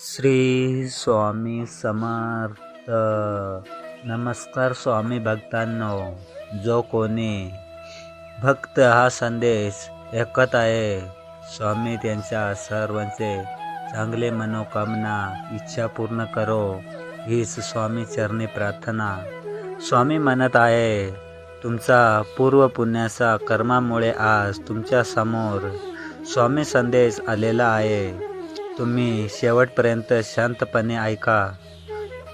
श्री स्वामी समर्थ। नमस्कार स्वामी भक्तांनो जो कोणी भक्त हा संदेश ऐकत आहे स्वामी त्यांच्या सर्वांचे चांगले मनोकामना इच्छा पूर्ण करो हीच स्वामी चरणी प्रार्थना. स्वामी म्हणत आहे तुमचा पूर्व पुण्याचा कर्मामुळे आज तुमच्यासमोर स्वामी संदेश आलेला आहे. तुम्ही शेवटपर्यंत शांतपणे ऐका.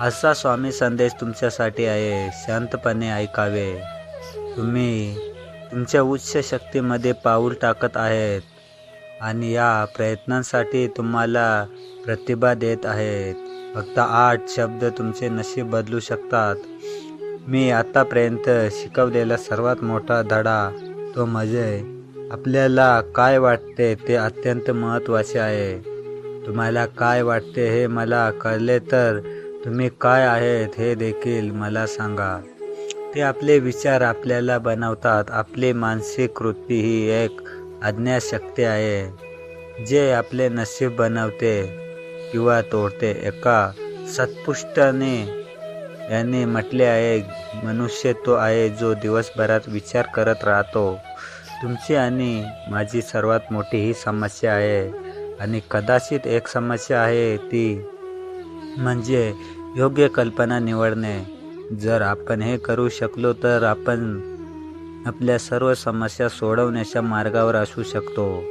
असा स्वामी संदेश तुमच्यासाठी आहे. शांतपणे ऐकावे. तुम्ही तुमच्या उच्च शक्तीमध्ये पाऊल टाकत आहेत आणि या प्रयत्नांसाठी तुम्हाला प्रतिभा देत आहेत. फक्त आठ शब्द तुमचे नशीब बदलू शकतात. मी आतापर्यंत शिकवलेला सर्वात मोठा धडा तो म्हणजे आपल्याला काय वाटते ते अत्यंत महत्त्वाचे आहे. तुम्हाला काय वाटते हे मला कळले तर तुम्ही काय आहेत हे देखील मला सांगा. ते आपले विचार आपल्याला बनवतात. आपली मानसिक कृती ही एक अज्ञाशक्ती आहे जे आपले नशीब बनवते किंवा तोडते. एका सत्पुष्टाने यांनी म्हटले आहे मनुष्य तो आहे जो दिवसभरात विचार करत राहतो. तुमची आणि माझी सर्वात मोठी ही समस्या आहे. आणि कदाचित एक समस्या आहे ती म्हणजे योग्य कल्पना निवडणे. जर आपण हे करू शकलो तर आपण आपल्या सर्व समस्या सोडवण्याच्या मार्गावर असू शकतो.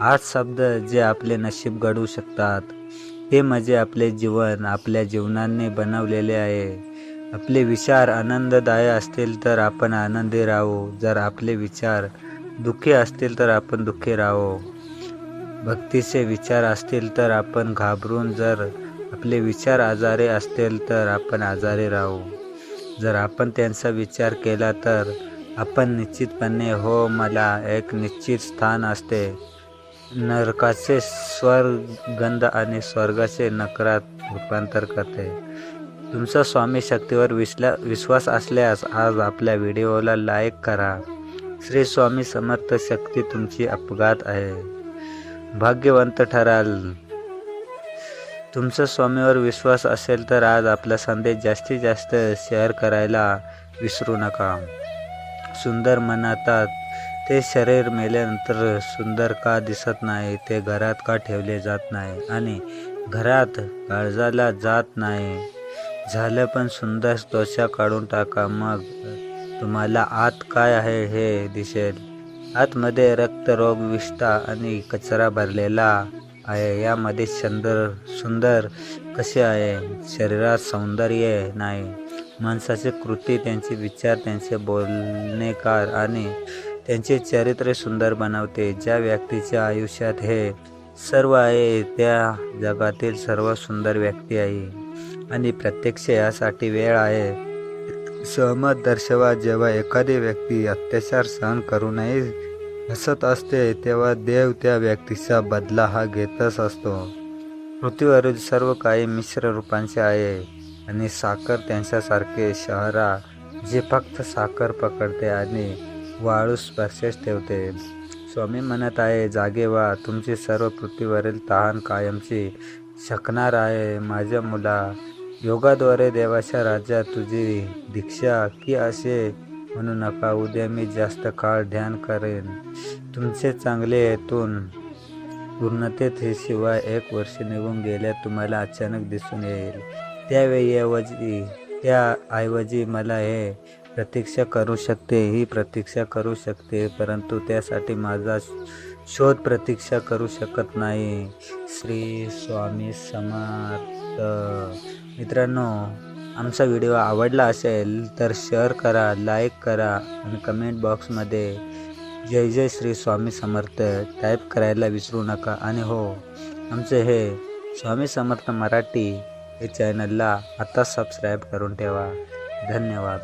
आज शब्द जे आपले नशीब घडवू शकतात. ते म्हणजे आपले जीवन आपल्या जीवनाने बनवलेले आहे. आपले विचार आनंददायी असतील तर आपण आनंदी राहू. जर आपले विचार दुःखी असतील तर आपण दुःखी राहू. भक्तीचे विचार असतील तर आपण घाबरून जर आपले विचार आजारी असतील तर आपण आजारी राहू. जर आपण त्यांचा विचार केला तर आपण निश्चितपणे हो मला एक निश्चित स्थान असते. नरकाचे स्वर्गंध आणि स्वर्गाचे नकरात रूपांतर करते. तुमचा स्वामी शक्तीवर विश्ला विश्वास असल्यास आज आपल्या व्हिडिओला लाईक करा. श्री स्वामी समर्थ शक्ती तुमची अपघात आहे. भाग्यवंत ठराल. तुमचा स्वामीवर विश्वास असेल तर आज आपला संदेश जास्तीत जास्त शेअर करायला विसरू नका. सुंदर म्हणतात ते शरीर मेल्यानंतर सुंदर का दिसत नाही ते घरात का ठेवले जात नाही आणि घरात काळजाला जात नाही. झालं पण सुंदर त्वचा काढून टाका मग तुम्हाला आत काय आहे हे दिसेल. आतमध्ये रक्तरोग विष्ठा आणि कचरा भरलेला आहे. यामध्ये सुंदर सुंदर कसे आहे? शरीरात सौंदर्य नाही. माणसाचे कृती त्यांचे विचार त्यांचे बोलणेकार आणि त्यांचे चरित्र सुंदर बनवते. ज्या व्यक्तीच्या आयुष्यात हे सर्व आहे त्या जगातील सर्व सुंदर व्यक्ती आहे. आणि प्रत्यक्ष यासाठी वेळ आहे. सहमत दर्शवा जेव्हा एखादी व्यक्ती अत्याचार सहन करू नये हसत असते तेव्हा देव त्या व्यक्तीचा बदला हा घेतच असतो. पृथ्वीवरील सर्व काही मिश्र रूपांचे आहे आणि साखर त्यांच्यासारखे शहरा जे फक्त साखर पकडते आणि वाळू स्पर्शेस ठेवते. स्वामी म्हणत आहे जागे व्हा तुमची सर्व पृथ्वीवरील तहान कायमची शकणार आहे. माझ्या मुला योगाद्वारे देवाच्या राज्यात तुझी दीक्षा की असे म्हणू नका. उद्या मी जास्त काळ ध्यान करेन. तुमचे चांगले येतून पूर्णतेत हे शिवाय एक वर्ष निघून गेल्या तुम्हाला अचानक दिसून येईल. त्यावेळी ऐवजी त्या ऐवजी मला हे प्रतीक्षा करू शकते ही प्रतीक्षा करू शकते परंतु त्यासाठी माझा शोध प्रतीक्षा करू शकत नाही. श्री स्वामी समर्थ. मित्रांनो आमचा व्हिडिओ आवडला असेल तर शेअर करा लाईक करा आणि कमेंट बॉक्समध्ये जय जय श्री स्वामी समर्थ टाईप करायला विसरू नका. आणि हो आमचे हे स्वामी समर्थ मराठी हे चॅनलला आता सबस्क्राईब करून ठेवा. धन्यवाद.